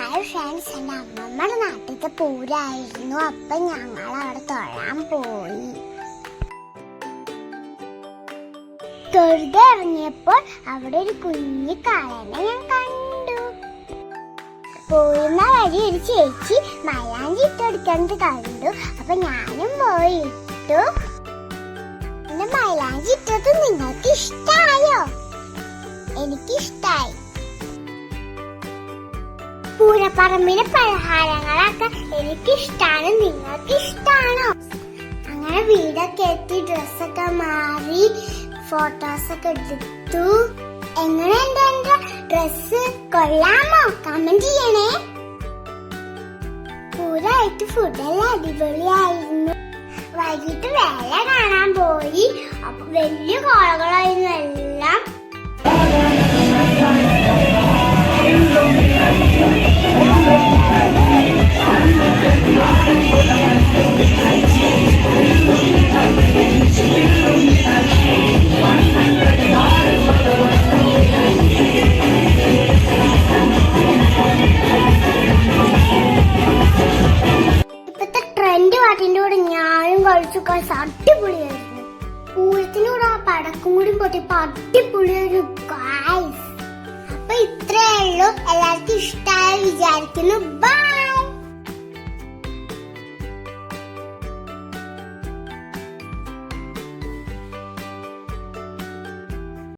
Hi friends എന്റെ അമ്മമ്മയുടെ നാട്ടിലത്തെ പൂരായിരുന്നു അപ്പൊ ഞങ്ങൾ അവിടെ തൊഴാൻ പോയി തൊഴുതെ ഇറങ്ങിയപ്പോൾ അവിടെ ഒരു കുഞ്ഞു കാളനെ ഞാൻ കണ്ടു. പോയിരുന്ന വഴി ഒരു ചേച്ചി മലാഞ്ചി ഇട്ടെടുക്കുന്നത് കണ്ടു. അപ്പൊ ഞാനും പോയി ഇട്ടു. എന്റെ മൈലാഞ്ചി ഇട്ടത് നിങ്ങൾക്ക് ഇഷ്ടായോ പൂരപ്പറമ്പിലെ പലഹാരങ്ങളൊക്കെ എനിക്കിഷ്ടാണ്. നിങ്ങൾക്ക് ഇഷ്ടാണോ അങ്ങനെ വീടൊക്കെ എത്തി ഡ്രസ്സൊക്കെ മാറി ഫോട്ടോസൊക്കെ എടുത്തു. എങ്ങനെ എന്റെ ഡ്രസ് കൊള്ളാമോ? കമന്റ് ചെയ്യണേ. പൂരായിട്ട് ഫുഡെല്ലാം അടിപൊളിയായിരുന്നു. വൈകിട്ട് വേല കാണാൻ പോയി. അപ്പൊ വലിയ കോളകളായിരുന്നു പാട്ടിന്റെ കൂടെ ഞാനും കഴിച്ചു കഴിച്ച അടിപൊളിയായിരുന്നു. പൂരത്തിനോട് ആ പടക്കും കൂടി പൊട്ടിയപ്പോ അടിപൊളിയൊരു ഗായ്സ് അപ്പൊ ഇത്രയേ ഉള്ളൂ. എല്ലാവർക്കും ഇഷ്ടമായി വിചാരിക്കുന്നു. ബൈ